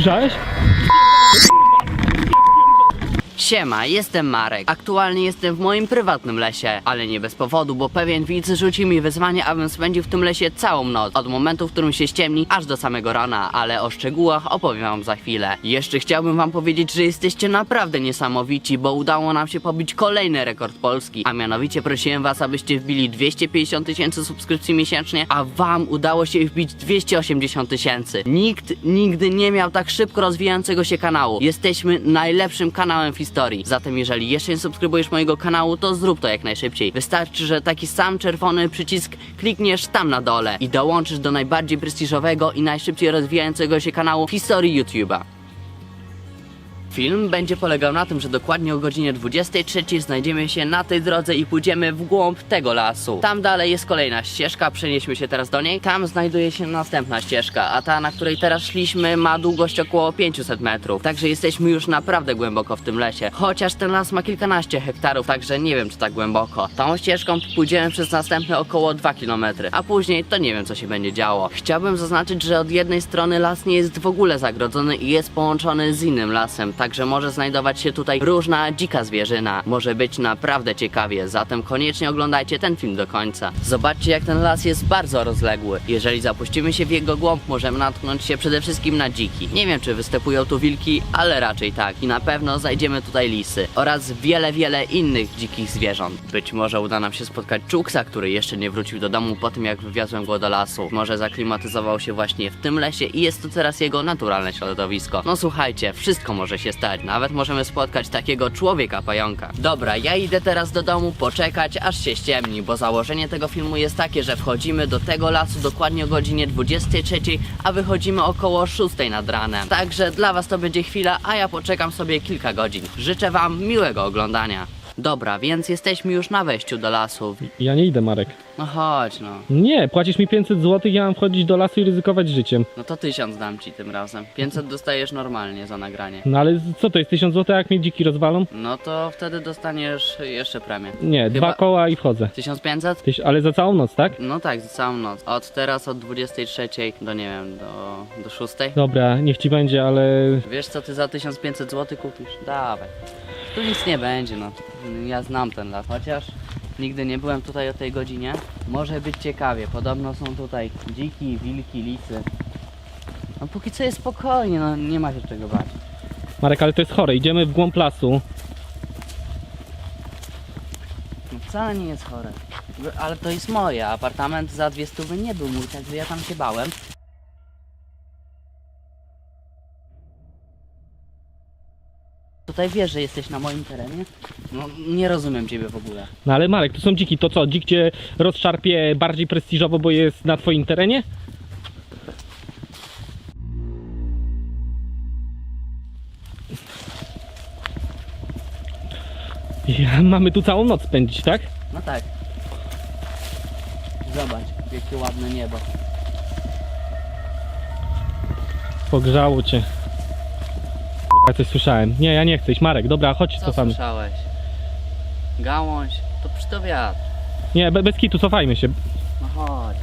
Słyszałeś? Siema, jestem Marek. Aktualnie jestem w moim prywatnym lesie, ale nie bez powodu, bo pewien widz rzucił mi wyzwanie, abym spędził w tym lesie całą noc, od momentu, w którym się ściemni, aż do samego rana, ale o szczegółach opowiem wam za chwilę. Jeszcze chciałbym wam powiedzieć, że jesteście naprawdę niesamowici, bo udało nam się pobić kolejny rekord Polski, a mianowicie prosiłem was, abyście wbili 250 tysięcy subskrypcji miesięcznie, a wam udało się wbić 280 tysięcy. Nikt nigdy nie miał tak szybko rozwijającego się kanału. Jesteśmy najlepszym kanałem w historii. Zatem jeżeli jeszcze nie subskrybujesz mojego kanału, to zrób to jak najszybciej. Wystarczy, że taki sam czerwony przycisk klikniesz tam na dole i dołączysz do najbardziej prestiżowego i najszybciej rozwijającego się kanału w historii YouTube'a. Film będzie polegał na tym, że dokładnie o godzinie 23 znajdziemy się na tej drodze i pójdziemy w głąb tego lasu. Tam dalej jest kolejna ścieżka, przenieśmy się teraz do niej. Tam znajduje się następna ścieżka, a ta, na której teraz szliśmy, ma długość około 500 metrów. Także jesteśmy już naprawdę głęboko w tym lesie. Chociaż ten las ma kilkanaście hektarów, także nie wiem, czy tak głęboko. Tą ścieżką pójdziemy przez następne około 2 km, a później to nie wiem, co się będzie działo. Chciałbym zaznaczyć, że od jednej strony las nie jest w ogóle zagrodzony i jest połączony z innym lasem, także może znajdować się tutaj różna dzika zwierzyna. Może być naprawdę ciekawie, zatem koniecznie oglądajcie ten film do końca. Zobaczcie, jak ten las jest bardzo rozległy. Jeżeli zapuścimy się w jego głąb, możemy natknąć się przede wszystkim na dziki. Nie wiem, czy występują tu wilki, ale raczej tak. I na pewno znajdziemy tutaj lisy oraz wiele, wiele innych dzikich zwierząt. Być może uda nam się spotkać czuksa, który jeszcze nie wrócił do domu po tym, jak wywiozłem go do lasu. Może zaklimatyzował się właśnie w tym lesie i jest to teraz jego naturalne środowisko. No słuchajcie, wszystko może się stać. Nawet możemy spotkać takiego człowieka pająka. Dobra, ja idę teraz do domu poczekać, aż się ściemni, bo założenie tego filmu jest takie, że wchodzimy do tego lasu dokładnie o godzinie 23, a wychodzimy około 6 nad ranem. Także dla was to będzie chwila, a ja poczekam sobie kilka godzin. Życzę wam miłego oglądania. Dobra, więc jesteśmy już na wejściu do lasu. Ja nie idę, Marek. No chodź no. Nie, płacisz mi 500 zł, ja mam wchodzić do lasu i ryzykować życiem. No to tysiąc dam ci tym razem. 500 dostajesz normalnie za nagranie. No ale co to jest 1000 zł, jak mnie dziki rozwalą? No to wtedy dostaniesz jeszcze premię. Nie, Chyba- dwa koła i wchodzę. 1500? Tyś, ale za całą noc, tak? No tak, za całą noc. Od teraz od 23 do nie wiem, do, do 6. Dobra, niech ci będzie, ale Wiesz co ty za 1500 zł kupisz? Dawaj. Tu nic nie będzie, no. Ja znam ten las. Chociaż nigdy nie byłem tutaj o tej godzinie. Może być ciekawie. Podobno są tutaj dziki, wilki, lisy. No póki co jest spokojnie, no nie ma się czego bać. Marek, ale to jest chore, idziemy w głąb lasu. No wcale nie jest chore. Ale to jest moje. Apartament za dwie stówy nie był mój, także ja tam się bałem. Tutaj wiesz, że jesteś na moim terenie? No nie rozumiem ciebie w ogóle. No ale Marek, to są dziki, to co? Dzik cię rozszarpie bardziej prestiżowo, bo jest na twoim terenie? Ja, mamy tu całą noc spędzić, tak? No tak. Zobacz, jakie ładne niebo. Pogrzało cię. Kurwa, coś słyszałem. Nie, ja nie chcę iść. Marek, dobra, chodź, Co cofamy. słyszałeś? Gałąź, to przy to wiatr. Nie, be, bez kitu, cofajmy się. No chodź.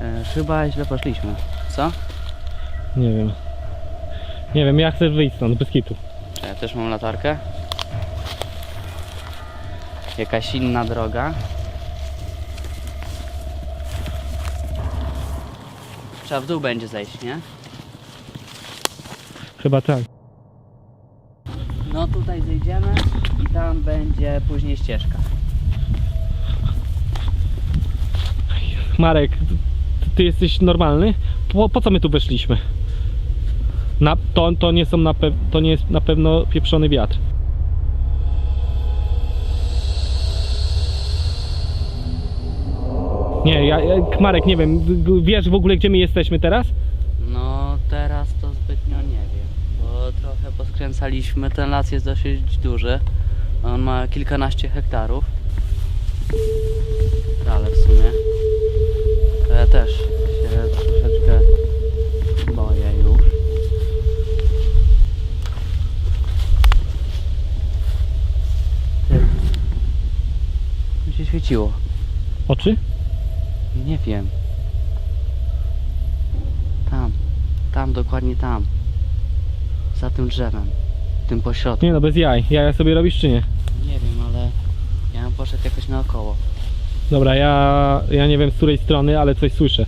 E, chyba źle poszliśmy. Co? Nie wiem. Nie wiem, ja chcę wyjść stąd, bez kitu. Ja też mam latarkę. Jakaś inna droga. Trzeba w dół będzie zejść, nie? Chyba tak. No tutaj zejdziemy i tam będzie później ścieżka. Marek, ty- ty jesteś normalny? Po, po co my tu weszliśmy? Na, to, to nie są na pew, to nie jest na pewno pieprzony wiatr. Nie, ja, ja, Marek, nie wiem, wiesz w ogóle gdzie my jesteśmy teraz? No teraz to zbytnio nie wiem, poskręcaliśmy. Ten las jest dosyć duży. On ma kilkanaście hektarów. Ale w sumie to ja też się troszeczkę boję już. Ty. Mi się świeciło. Oczy? Nie wiem. Tam, dokładnie tam. Za tym drzewem. Tym pośrodku. Nie no, bez jaj. Jaja sobie robisz czy nie? Nie wiem, ale ja bym poszedł jakoś naokoło. Dobra, ja, ja nie wiem z której strony, ale coś słyszę.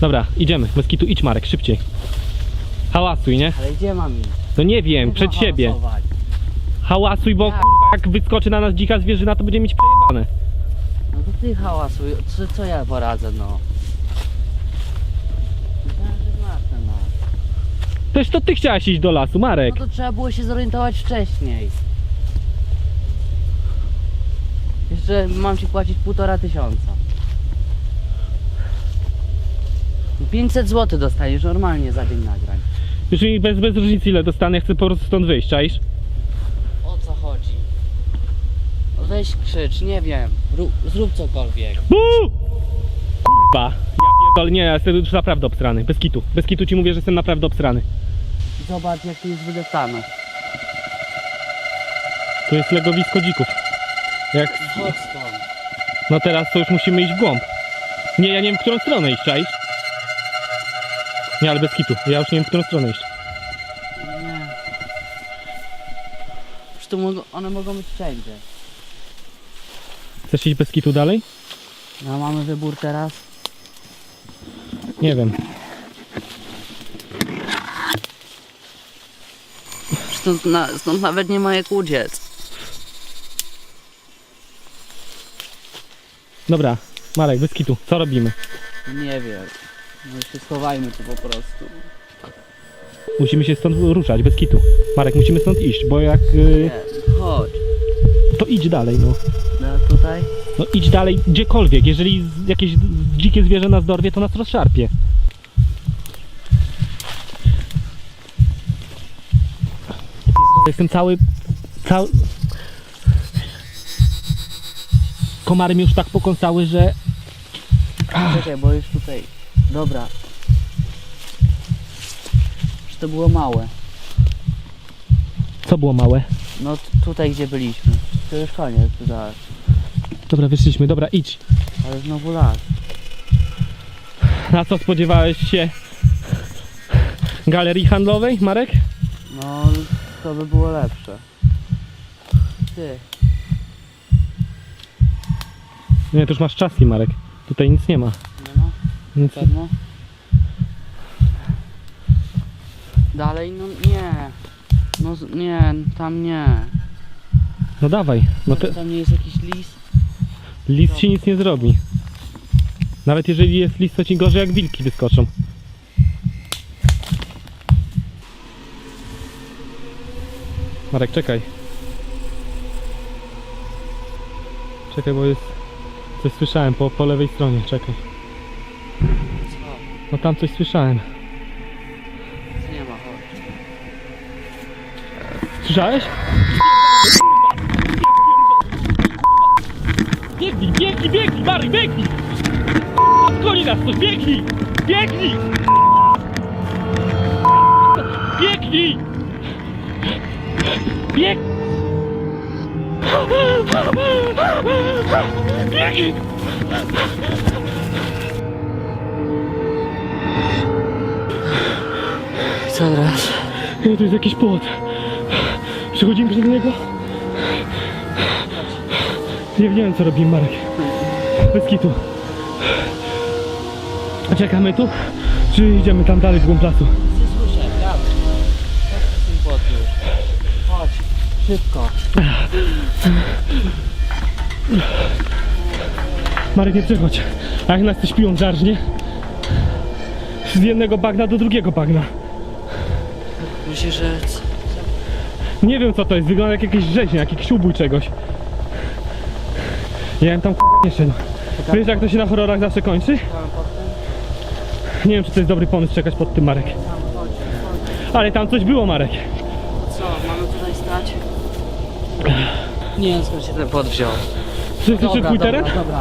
Dobra, idziemy. Bez kitu, idź Marek, szybciej. Hałasuj, nie? Ale gdzie mam iść? No nie wiem, przed siebie. hałasować. Hałasuj, bo Jak? kurwa jak wyskoczy na nas dzika zwierzyna, to będzie mieć przejebane. No to ty hałasuj, co, co ja poradzę, no? Myślałem, że znasz ten las. Też to ty chciałaś iść do lasu, Marek. No to trzeba było się zorientować wcześniej. Jeszcze mam ci płacić półtora tysiąca. 500 zł dostaniesz normalnie za dzień nagrań. Już mi bez, bez różnicy ile dostanę, chcę po prostu stąd wyjść, czaisz? O co chodzi? No Weź krzycz, nie wiem. Rób, zrób cokolwiek. Uuu! Kurwa. Ja pierdolę, nie, ja jestem już naprawdę obstrany. Bez kitu. Bez kitu ci mówię, że jestem naprawdę obstrany. Zobacz jak jest wydeptane. Tu jest legowisko dzików. Jak... Chodź stąd. No teraz to już musimy iść w głąb. Nie, ja nie wiem, w którą stronę iść, czaisz? Nie, ale bez kitu. Ja już nie wiem, w którą stronę iść. Nie. Przecież mogą, one mogą być wszędzie. Chcesz iść bez kitu dalej? No mamy wybór teraz. Nie wiem. Stąd, na, stąd nawet nie ma jak uciec. Dobra, Marek, bez kitu. Co robimy? Nie wiem. No się schowajmy tu po prostu. Musimy się stąd ruszać, bez kitu. Marek, musimy stąd iść, bo jak... Yy, Nie, chodź. to idź dalej, no. No idź dalej gdziekolwiek. Jeżeli jakieś dzikie zwierzę nas dorwie, to nas rozszarpie. Jestem cały... cały... Komary mi już tak pokąsały, że... Czekaj, bo już tutaj. Dobra. Czy to było małe? Co było małe? No tutaj gdzie byliśmy. To już koniec, zaraz. Dobra, wyszliśmy. Dobra, idź. Ale znowu las. Na co spodziewałeś się galerii handlowej, Marek? No to by było lepsze. Ty. Nie, to już masz czaski, Marek. Tutaj nic nie ma. Nie ma? Nic... Pewno? Dalej? No nie. No z- nie, tam nie. No dawaj. No te... Tam nie jest jakiś lis. Lis ci nic nie zrobi. Nawet jeżeli jest lis, to ci gorzej jak wilki wyskoczą. Marek, czekaj. Czekaj, bo jest... Coś słyszałem po, po lewej stronie, czekaj. No tam coś słyszałem. Nie ma, chodź. Słyszałeś? Biegnij, biegnij, biegnij, Marek, biegnij! Goni nas coś, biegnij! Biegnij! Biegnij! Bieg... Biegnij! Co teraz? To jest jakiś płot. Przechodzimy przez niego. Nie wiem co robimy Marek. Bez kitu. Czekamy tu? Czy idziemy tam dalej w głąb lasu? Słyszę. Chodź szybko. Marek nie przechodź. A jak nas coś piłą żarżnie? Z jednego bagna do drugiego bagna. Myślisz, że... Nie wiem co to jest, wygląda jak jakieś rzeźnia, jak jakiś ubój czegoś. Ja bym tam k***a nie szedł. Wiesz jak to się na horrorach zawsze kończy? Pod? Nie wiem czy to jest dobry pomysł czekać pod tym Marek. Ale tam coś było Marek. Co, mamy tutaj stać? Nie wiem skąd się ten płot wziął. Czy to twój teren? Dobra, dobra.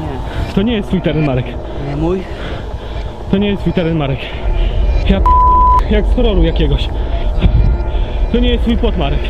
Nie, To nie jest twój teren Marek. nie mój. To nie jest twój teren Marek. Ja p- jak z horroru jakiegoś. To nie jest twój płot Marek.